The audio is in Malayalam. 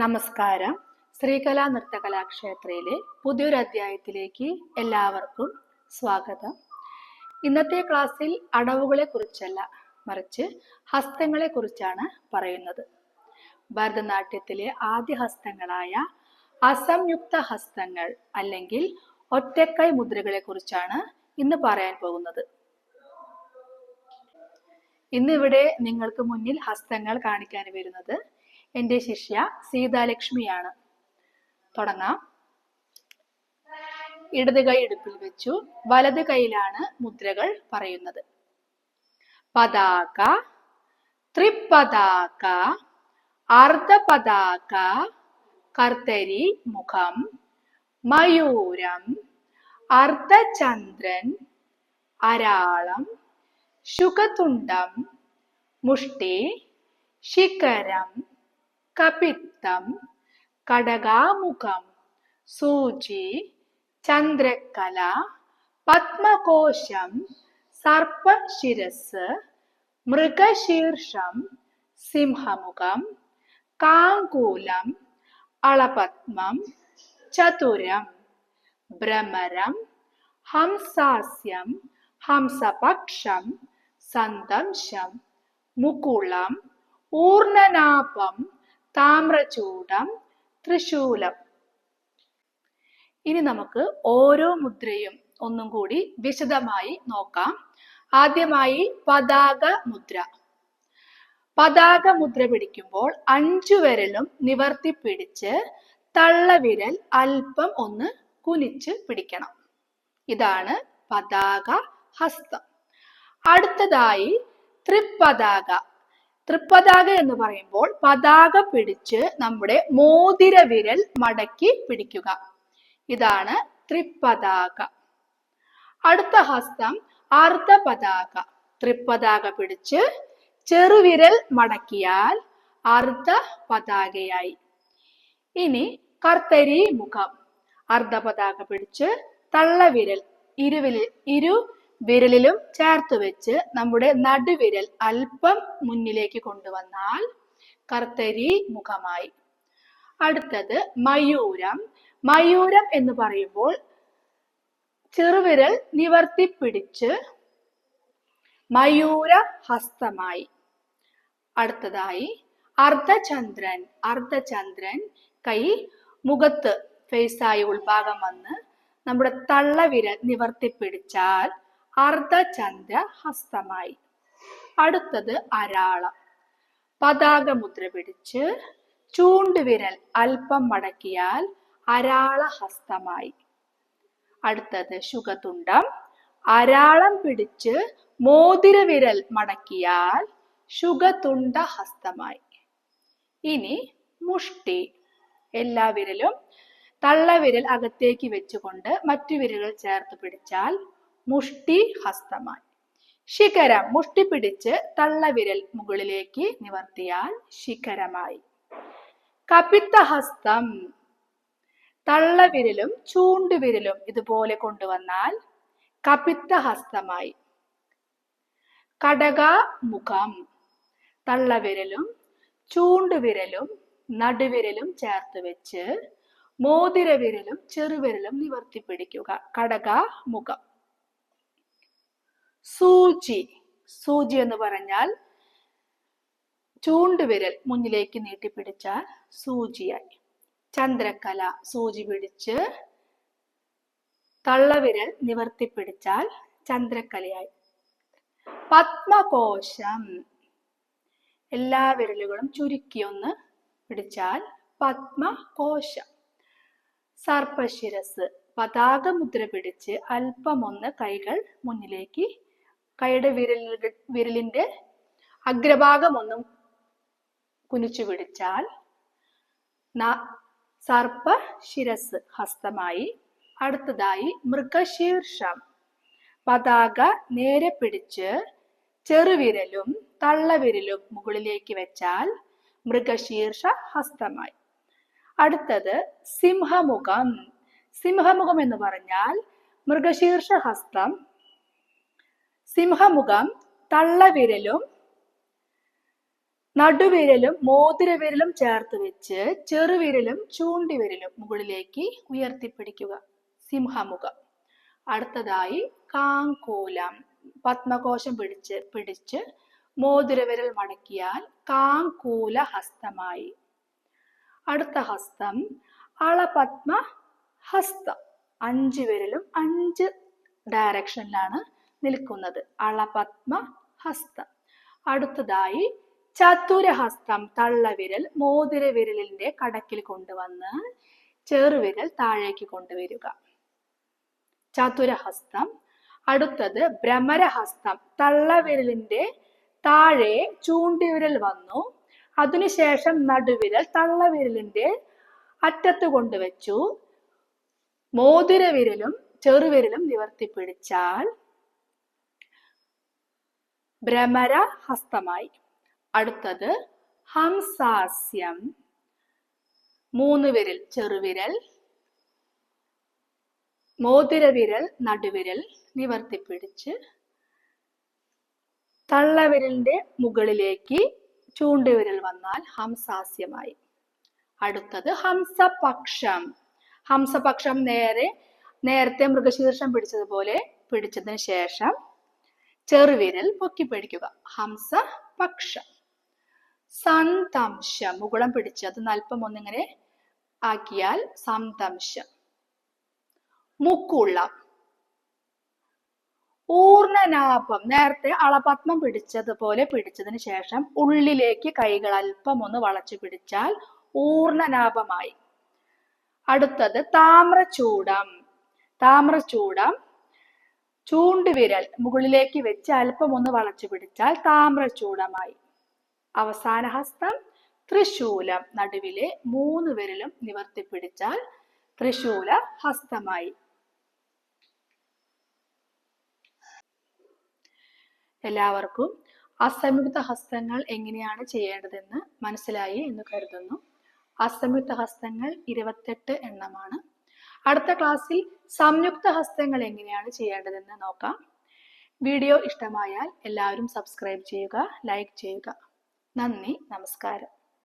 നമസ്കാരം. ശ്രീകലാ നൃത്തകലാക്ഷേത്രയിലെ പുതിയൊരു അധ്യായത്തിലേക്ക് എല്ലാവർക്കും സ്വാഗതം. ഇന്നത്തെ ക്ലാസ്സിൽ അടവുകളെ കുറിച്ചല്ല മറിച്ച് ഹസ്തങ്ങളെ കുറിച്ചാണ് പറയുന്നത്. ഭരതനാട്യത്തിലെ ആദ്യ ഹസ്തങ്ങളായ അസംയുക്ത ഹസ്തങ്ങൾ അല്ലെങ്കിൽ ഒറ്റക്കൈ മുദ്രകളെ കുറിച്ചാണ് ഇന്ന് പറയാൻ പോകുന്നത്. ഇന്നിവിടെ നിങ്ങൾക്ക് മുന്നിൽ ഹസ്തങ്ങൾ കാണിക്കാൻ വരുന്നത് എന്റെ ശിഷ്യ സീതാലക്ഷ്മിയാണ്. തുടങ്ങാം. ഇടത് കൈ ഇടുപ്പിൽ വെച്ചു. വലത് കൈയിലാണ് മുദ്രകൾ പറയുന്നത്. പതാക ത്രിപതാക അർദ്ധപതാക കർത്തരി മുഖം മയൂരം അർദ്ധചന്ദ്രൻ അരാളം ശുഖതുണ്ടം മുഷ്ടി ശിഖരം കപിത്തം കടകാമുഖം സൂചി ചന്ദ്രക്കല പത്മകോശം സർപ്പശിരസ് മൃഗശീർഷം സിംഹമുഖം കാങ്കൂലം അളപത്മം ചതുരം ഭ്രമരം ഹംസാസ്യം ഹംസപക്ഷം സന്തംശം മുകുളം ഊർണനാഭം താമ്രചൂടം തൃശൂലം. ഇനി നമുക്ക് ഓരോ മുദ്രയും ഒന്നും കൂടി വിശദമായി നോക്കാം. ആദ്യമായി പതാക മുദ്ര. പതാക മുദ്ര പിടിക്കുമ്പോൾ അഞ്ചു വിരലും നിവർത്തി പിടിച്ച് തള്ളവിരൽ അല്പം ഒന്ന് കുനിച്ച് പിടിക്കണം. ഇതാണ് പതാക ഹസ്തം. അടുത്തതായി തൃപ്പതാക. തൃപ്പതാക എന്ന് പറയുമ്പോൾ പതാക പിടിച്ച് നമ്മുടെ മോതിര വിരൽ മടക്കി പിടിക്കുക. ഇതാണ് തൃപ്പതാക. അടുത്ത ഹസ്തം അർദ്ധപതാക. തൃപ്പതാക പിടിച്ച് ചെറുവിരൽ മടക്കിയാൽ അർദ്ധ പതാകയായി ഇനി കർത്തരി മുഖം. അർദ്ധ പതാക പിടിച്ച് തള്ളവിരൽ. ഇരുവിരൽ ഇരു വിരലിലും ചേർത്ത് വെച്ച് നമ്മുടെ നടുവിരൽ അല്പം മുന്നിലേക്ക് കൊണ്ടുവന്നാൽ കർത്തരി മുഖമായി. അടുത്തത് മയൂരം. മയൂരം എന്ന് പറയുമ്പോൾ ചെറുവിരൽ നിവർത്തി പിടിച്ച് മയൂര ഹസ്തമായി. അടുത്തതായി അർദ്ധചന്ദ്രൻ. അർദ്ധചന്ദ്രൻ കൈ മുഖത്ത് ഫേസായി ഉൾഭാഗം വന്ന് നമ്മുടെ തള്ളവിരൽ നിവർത്തി പിടിച്ചാൽ അർദ്ധചന്ദ്ര ഹസ്തമായി. അടുത്തത് അരാളം. പതാക മുദ്ര പിടിച്ച് ചൂണ്ടുവിരൽ അല്പം മടക്കിയാൽ അരാള ഹസ്തമായി. അടുത്തത് ശുഗതുണ്ടം അരാളം പിടിച്ച് മോതിരവിരൽ മടക്കിയാൽ ശുഗതുണ്ട ഹസ്തമായി. ഇനി മുഷ്ടി. എല്ലാ വിരലും തള്ളവിരൽ അകത്തേക്ക് വെച്ചുകൊണ്ട് മറ്റു വിരലുകൾ ചേർത്ത് പിടിച്ചാൽ മുഷ്ടി ഹസ്തമായി. ശിഖരം മുഷ്ടി പിടിച്ച് തള്ളവിരൽ മുകളിലേക്ക് നിവർത്തിയാൽ ശിഖരമായി. കപിത്തഹസ്തം തള്ളവിരലും ചൂണ്ടുവിരലും ഇതുപോലെ കൊണ്ടുവന്നാൽ കപിത്തഹസ്തമായി കടക മുഖം തള്ളവിരലും ചൂണ്ടുവിരലും നടുവിരലും ചേർത്ത് വെച്ച് മോതിരവിരലും ചെറുവിരലും നിവർത്തി പിടിക്കുക കടക മുഖം. സൂചി. സൂചി എന്ന് പറഞ്ഞാൽ ചൂണ്ടുവിരൽ മുന്നിലേക്ക് നീട്ടിപ്പിടിച്ചാൽ സൂചിയായി. ചന്ദ്രക്കല സൂചി പിടിച്ച് തള്ളവിരൽ നിവർത്തിപ്പിടിച്ചാൽ ചന്ദ്രക്കലയായി പത്മകോശം എല്ലാ വിരലുകളും ചുരുക്കി ഒന്ന് പിടിച്ചാൽ പത്മകോശം. സർപ്പശിരസ് പതാക മുദ്ര പിടിച്ച് അല്പമൊന്ന് കൈകൾ മുന്നിലേക്ക് കൈയുടെ വിരലുകൾ വിരലിന്റെ അഗ്രഭാഗം ഒന്നും കുനിച്ചു പിടിച്ചാൽ സർപ്പ ശിരസ് ഹസ്തമായി അടുത്തതായി മൃഗശീർഷം. പതാക നേരെ പിടിച്ച് ചെറുവിരലും തള്ളവിരലും മുകളിലേക്ക് വെച്ചാൽ മൃഗശീർഷ ഹസ്തമായി. അടുത്തത് സിംഹമുഖം. സിംഹമുഖം എന്ന് പറഞ്ഞാൽ മൃഗശീർഷ ഹസ്തം സിംഹമുഖം തള്ളവിരലും നടുവിരലും മോതിരവിരലും ചേർത്ത് വെച്ച് ചെറുവിരലും ചൂണ്ടിവിരലും മുകളിലേക്ക് ഉയർത്തിപ്പിടിക്കുക. സിംഹമുഖം. അടുത്തതായി കാങ്കൂലം പത്മകോശം പിടിച്ച് പിടിച്ച് മോതിരവിരൽ മടക്കിയാൽ കാങ്കൂല ഹസ്തമായി അടുത്ത ഹസ്തം അളപത്മ ഹസ്തം അഞ്ച് വിരലും അഞ്ച് ഡയറക്ഷനിലാണ് നിൽക്കുന്നത്. അളപത്മ ഹസ്തം. അടുത്തതായി ചതുരഹസ്തം തള്ളവിരൽ മോതിര വിരലിന്റെ കടക്കിൽ കൊണ്ടുവന്ന് ചെറുവിരൽ താഴേക്ക് കൊണ്ടുവരിക. ചതുരഹസ്തം. അടുത്തത് ഭ്രമരഹസ്തം. തള്ളവിരലിന്റെ താഴെ ചൂണ്ടിവിരൽ വന്നു. അതിനുശേഷം നടുവിരൽ തള്ളവിരലിന്റെ അറ്റത്ത് കൊണ്ടുവച്ചു. മോതിരവിരലും ചെറുവിരലും നിവർത്തി പിടിച്ചാൽ ഭ്രമര ഹസ്തമായി അടുത്തത് ഹംസാസ്യം. മൂന്ന് വിരൽ ചെറുവിരൽ മോതിരവിരൽ നടുവിരൽ നിവർത്തിപ്പിടിച്ച് തള്ളവിരലിന്റെ മുകളിലേക്ക് ചൂണ്ടുവിരൽ വന്നാൽ ഹംസാസ്യമായി. അടുത്തത് ഹംസപക്ഷം. ഹംസപക്ഷം നേരെ നേരത്തെ മൃഗശീർഷം പിടിച്ചതുപോലെ പിടിച്ചതിന് ശേഷം ചെറുവിരൽ പൊക്കി പിടിക്കുക. ഹംസ പക്ഷ. സന്തംശ മുകുളം പിടിച്ച് അത് അല്പം ഒന്നിങ്ങനെ ആക്കിയാൽ സന്തംശം മുക്കുള്ള. ഊർണനാഭം. നേരത്തെ അളപത്മം പിടിച്ചതുപോലെ പിടിച്ചതിന് ശേഷം ഉള്ളിലേക്ക് കൈകൾ അല്പം ഒന്ന് വളച്ചു പിടിച്ചാൽ ഊർണനാഭമായി. അടുത്തത് താമ്രചൂടം. താമ്രചൂടം ചൂണ്ടുവിരൽ മുകളിലേക്ക് വെച്ച് അല്പം ഒന്ന് വളച്ചു പിടിച്ചാൽ താമ്രചൂടമായി അവസാന ഹസ്തം ത്രിശൂലം നടുവിലെ മൂന്ന് വിരലും നിവർത്തി പിടിച്ചാൽ ത്രിശൂല ഹസ്തമായി. എല്ലാവർക്കും അസംയുക്ത ഹസ്തങ്ങൾ എങ്ങനെയാണ് ചെയ്യേണ്ടതെന്ന് മനസ്സിലായി എന്ന് കരുതുന്നു. അസംയുക്ത ഹസ്തങ്ങൾ ഇരുപത്തെട്ട് എണ്ണമാണ്. അടുത്ത ക്ലാസ്സിൽ സംയുക്ത ഹസ്തങ്ങൾ എങ്ങനെയാണ് ചെയ്യേണ്ടതെന്ന് നോക്കാം. വീഡിയോ ഇഷ്ടമായാൽ എല്ലാവരും സബ്സ്ക്രൈബ് ചെയ്യുക ലൈക്ക് ചെയ്യുക. നന്ദി നമസ്കാരം.